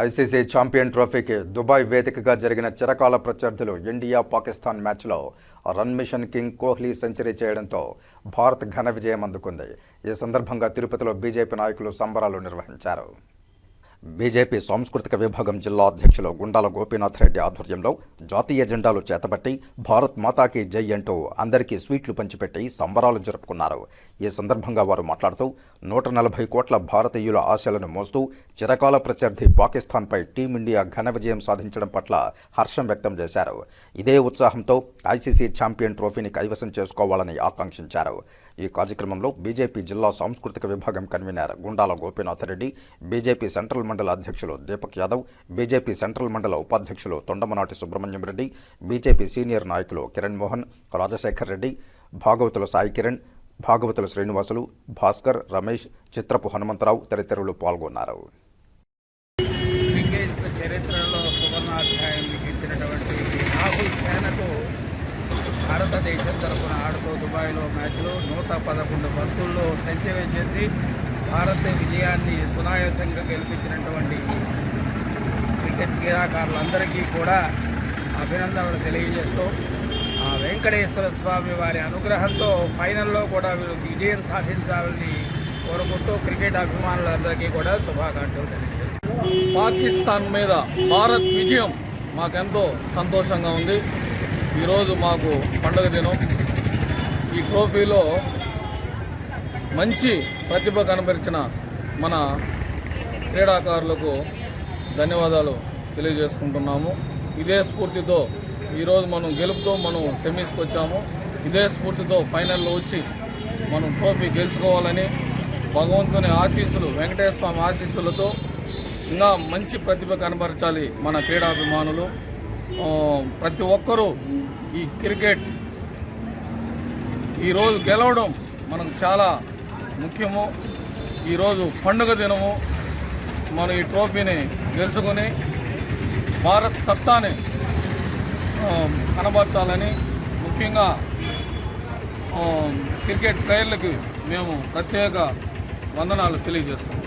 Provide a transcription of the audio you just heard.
ICC champion ట్రోఫీకి Dubai వేదికగా జరిగిన చిరకాల ప్రత్యర్థులు ఇండియా పాకిస్తాన్ మ్యాచ్లో run machine king Kohli century చేయడంతో భారత్ ఘన విజయం అందుకుంది. ఈ సందర్భంగా తిరుపతిలో బీజేపీ నాయకులు సంబరాలు నిర్వహించారు. బీజేపీ సాంస్కృతిక విభాగం జిల్లా అధ్యక్షులు గుండాల గోపీనాథ్ రెడ్డి ఆధ్వర్యంలో జాతీయ జెండాలు చేతబట్టి భారత్ మాతాకి జై అంటూ అందరికీ స్వీట్లు పంచిపెట్టి సంబరాలు జరుపుకున్నారు. ఈ సందర్భంగా వారు మాట్లాడుతూ నూట నలభై కోట్ల భారతీయుల ఆశలను మోస్తూ చిరకాల ప్రత్యర్థి పాకిస్తాన్పై టీమిండియా ఘన విజయం సాధించడం పట్ల హర్షం వ్యక్తం చేశారు. ఇదే ఉత్సాహంతో ఐసీసీ ఛాంపియన్ ట్రోఫీని కైవసం చేసుకోవాలని ఆకాంక్షించారు. ఈ కార్యక్రమంలో బీజేపీ జిల్లా సాంస్కృతిక విభాగం convener Gundala Gopinath Reddy BJP central మండల అధ్యక్షులు దీపక్ యాదవ్ బీజేపీ సెంట్రల్ మండల ఉపాధ్యక్షులు తొండమనాటి సుబ్రహ్మణ్యం రెడ్డి బీజేపీ సీనియర్ నాయకులు కిరణ్ మోహన్ రాజశేఖర్ రెడ్డి భాగవతుల సాయి కిరణ్ భాగవతుల శ్రీనివాసులు భాస్కర్ రమేష్ చిత్రపు హనుమంతరావు తదితరులు పాల్గొన్నారు. చరిత్రలో సువర్ణాధ్యాయం రాహుల్ సేనకు భారతదేశం తరఫున ఆడుతూ దుబాయ్లో మ్యాచ్లో నూట పదకొండు బంతుల్లో సెంచరీ చేసి భారత విజయాన్ని సునాయాసంగా గెలిపించినటువంటి క్రికెట్ క్రీడాకారులందరికీ కూడా అభినందనలు తెలియజేస్తూ ఆ వెంకటేశ్వర స్వామి వారి అనుగ్రహంతో ఫైనల్లో కూడా వీళ్ళు విజయం సాధించాలని కోరుకుంటూ క్రికెట్ అభిమానులందరికీ కూడా శుభాకాంక్షలు తెలియజేస్తాను పాకిస్తాన్ మీద భారత్ విజయం మాకెంతో సంతోషంగా ఉంది. ఈరోజు మాకు పండుగ దినం. ఈ ట్రోఫీలో మంచి ప్రతిభ కనపరిచిన మన క్రీడాకారులకు ధన్యవాదాలు తెలియజేసుకుంటున్నాము. ఇదే స్ఫూర్తితో ఈరోజు మనం గెలుపుతో మనం సెమీస్కి వచ్చాము. ఇదే స్ఫూర్తితో ఫైనల్లో వచ్చి మనం ట్రోఫీ గెలుచుకోవాలని భగవంతుని ఆశీస్సులు వెంకటేశ్వర స్వామి ఆశీస్సులతో ఇంకా మంచి ప్రతిభ కనపరచాలి మన క్రీడాభిమానులు. ప్రతి ఒక్కరూ ఈ క్రికెట్ ఈరోజు గెలవడం మనకు చాలా ముఖ్యము. ఈరోజు పండుగ దినము. మనం ఈ ట్రోఫీని గెలుచుకొని భారత్ సత్తాని కనబరచాలని ముఖ్యంగా క్రికెట్ ప్లేయర్లకి మేము ప్రత్యేక వందనాలు తెలియజేస్తాం